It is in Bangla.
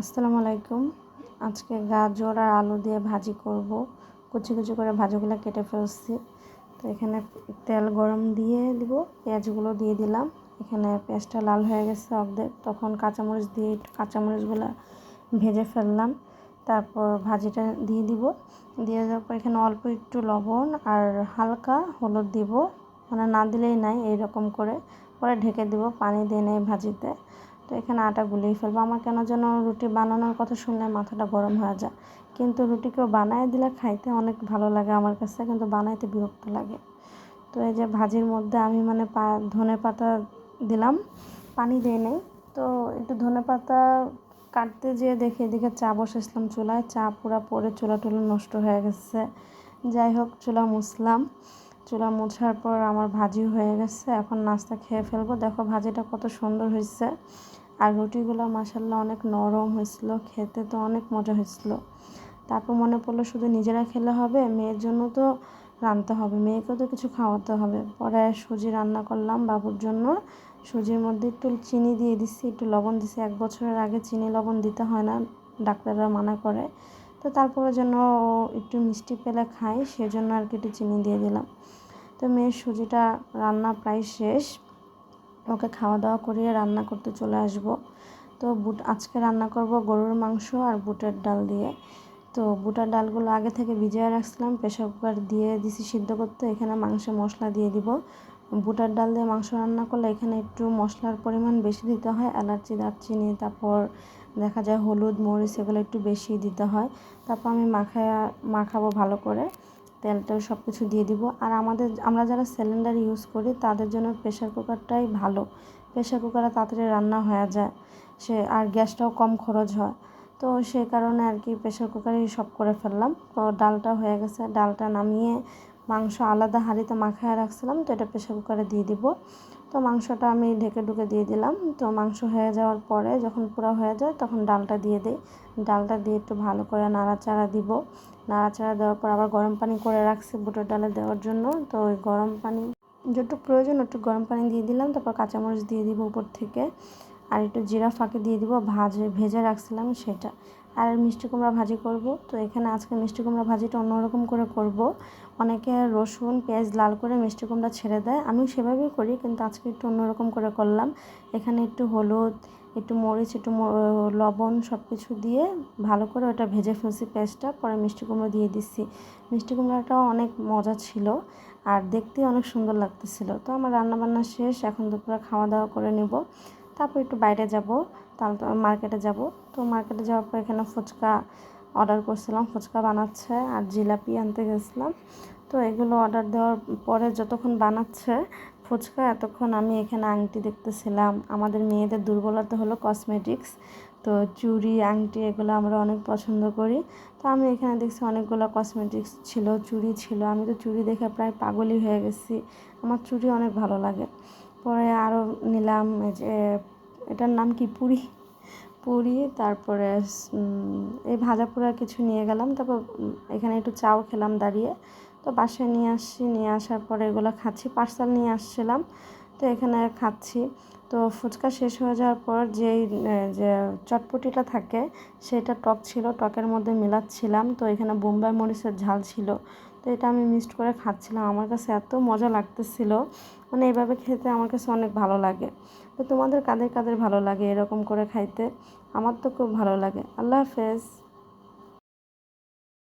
আসসালামু আলাইকুম। আজকে গাজর আর আলু দিয়ে ভাজি করব। কুচি কুচি করে ভাজিগুলো কেটে ফেলছি। তো এখানে তেল গরম দিয়ে দিব, পেঁয়াজগুলো দিয়ে দিলাম। এখানে পেঁয়াজটা লাল হয়ে গেছে অর্ধেক। তখন কাঁচামরিচ দিয়ে কাঁচামরিচগুলো ভেজে ফেললাম। তারপর ভাজিটা দিয়ে দিব। দিয়ে দেওয়ার পর এখানে অল্প একটু লবণ আর হালকা হলুদ দিব। মানে না দিলেই নাই, এইরকম করে। পরে ঢেকে দিব পানি দিয়ে নেই ভাজিতে। তো এখানে আটা গুলিয়ে ফেলব। আমার কেন যেন রুটি বানানোর কথা শুনলে মাথাটা গরম হয়ে যায়। কিন্তু রুটি কেউ বানায় দিলে খাইতে অনেক ভালো লাগে আমার কাছে, কিন্তু বানাইতে বিরক্ত লাগে। তো এই যে ভাজির মধ্যে আমি মানে পা, ধনে পাতা দিলাম, পানি দিয়ে নেই। তো একটু ধনে পাতা কাটতে যেয়ে দেখে এদিকে চা বসেছিলাম চুলায়। চা পুরা পরে চুলা টুলা নষ্ট হয়ে গেছে। যাই হোক, চুলা মুছলাম। চুলা মোছার পর আমার ভাজি হয়ে গেছে। এখন নাস্তা খেয়ে ফেলব। দেখো ভাজিটা কত সুন্দর হয়েছে। আর রুটিগুলো মাসাল্লাহ অনেক নরম হয়েছিল, খেতে তো অনেক মজা হয়েছিল। তারপর মনে পড়ল শুধু নিজেরা খেলে হবে, মেয়ের জন্য তো রাঁধতে হবে, মেয়েকেও তো কিছু খাওয়াতে হবে। পরে সুজি রান্না করলাম বাবুর জন্য, সুজির মধ্যে একটু চিনি দিয়ে দিচ্ছি একটু লবণ দিচ্ছি এক বছরের আগে চিনি লবণ দিতে হয় না, ডাক্তাররা মানা করে। তো তারপরে যেন ও একটু মিষ্টি পেলে খাই সেজন্য আর কি একটু চিনি দিয়ে দিলাম। তো মেয়ের সুজিটা রান্না প্রায় শেষ। ওকে খাওয়া দাওয়া করিয়ে রান্না করতে চলে আসব। তো বুট, আজকে রান্না করব গরুর মাংস আর বুটের ডাল দিয়ে। তো বুটার ডালগুলো আগে থেকে ভিজিয়ে রাখছিলাম প্রেশার কুকার দিয়ে দিছি সিদ্ধ করতে, এখানে মাংসে মশলা দিয়ে দিব। বুটার ডাল দিয়ে মাংস রান্না করলে এখানে একটু মশলার পরিমাণ বেশি দিতে হয়, এলাচি, দারচিনি, তারপর দেখা যায় হলুদ, মরিচ, এগুলো একটু বেশি দিতে হয়। তারপর আমি মাখা মাখাবো ভালো করে। তেল টেল সব কিছু দিয়ে দিব। আর আমাদের, আমরা যারা সিলিন্ডার ইউজ করি, তাদের জন্য প্রেশার কুকারটাই ভালো। প্রেশার কুকারে তাড়াতাড়ি রান্না হয়ে যায়। সে, আর গ্যাসটাও কম খরচ হয়। তো সেই কারণে আর কি প্রেশার কুকারেই সব করে ফেললাম। তো ডালটা হয়ে গেছে। ডালটা নামিয়ে মাংস আলাদা হাঁড়িতে মাখায় রাখছিলাম, তো এটা প্রেশার কুকারে দিয়ে দিব। তো মাংসটা আমি ঢেকে ঢুকে দিয়ে দিলাম। তো মাংস হয়ে যাওয়ার পরে যখন পুরো হয়ে যায়, তখন ডালটা দিয়ে দিই। ডালটা দিয়ে একটু ভালো করে নাড়াচাড়া দিব। নাড়াচাড়া দেওয়ার পর আবার গরম পানি করে রাখছি বুটের ডালে দেওয়ার জন্য। তো ওই গরম পানি যেটুকু প্রয়োজন একটু গরম পানি দিয়ে দিলাম। তারপর কাঁচামরিচ দিয়ে দিব উপর থেকে। আর একটু জিরা ফাঁকে দিয়ে দিব, ভাজে, ভেজে রাখছিলাম সেটা। আর মিষ্টি কুমড়া ভাজি করব। তো এখানে আজকে মিষ্টি কুমড়া ভাজিটা অন্যরকম করে করব। অনেকে রসুন, পেঁয়াজ লাল করে মিষ্টি কুমড়া ছেড়ে দেয়। আমি সেভাবেই করি, কিন্তু আজকে একটু অন্যরকম করে করলাম। এখানে একটু হলুদ, একটু মরিচ, একটু লবণ সব কিছু দিয়ে ভালো করে ওটা ভেজে ফেলছি পেঁয়াজটা পরে মিষ্টি কুমড়ো দিয়ে দিচ্ছি। মিষ্টি কুমড়াটাও অনেক মজা ছিল আর দেখতে অনেক সুন্দর লাগতেছিল। তো আমার রান্নাবান্না শেষ, এখন দুপুরে খাওয়া দাওয়া করে নেব। তারপর একটু বাইরে যাব, তাহলে মার্কেটে যাব। তো মার্কেটে যাওয়ার পর এখানে ফুচকা অর্ডার করছিলাম, ফুচকা বানাচ্ছে আর জিলাপি আনতে গেছিলাম। তো এগুলো অর্ডার দেওয়ার পরে যতক্ষণ বানাচ্ছে ফুচকা, এতক্ষণ আমি এখানে আংটি দেখতেছিলাম। আমাদের মেয়েদের দুর্বলতা হলো কসমেটিক্স তো চুড়ি, আংটি এগুলো আমরা অনেক পছন্দ করি। তো আমি এখানে দেখছি অনেকগুলো কসমেটিক্স ছিল, চুড়ি ছিল। আমি তো চুড়ি দেখে প্রায় পাগলই হয়ে গেছি। আমার চুড়ি অনেক ভালো লাগে। পরে আরও নিলাম যে, এটার নাম কি, পুরি? পুরি, তারপরে এই ভাজা পোড়া কিছু নিয়ে গেলাম, তারপর এখানে একটু চাও খেলাম দাঁড়িয়ে। তো বাসায় নিয়ে আসছি নিয়ে আসার পরে এগুলো খাচ্ছি, পার্সেল নিয়ে আসছিলাম, তো এখানে খাচ্ছি। তো ফুচকা শেষ হয়ে যাওয়ার পর যেই যে চটপটিটা থাকে, সেটা টক ছিল, টকের মধ্যে মেলাচ্ছিলাম। তো এখানে বোম্বাই মরিচের ঝাল ছিল। তো এটা আমি মিক্সড করে খাচ্ছিলাম। আমার কাছে এত মজা লাগতেছিল। মানে এভাবে খেতে আমার কাছে অনেক ভালো লাগে। তো তোমাদের কাদের কাদের ভালো লাগে এরকম করে খাইতে? আমার তো খুব ভালো লাগে। আল্লাহ হাফেজ।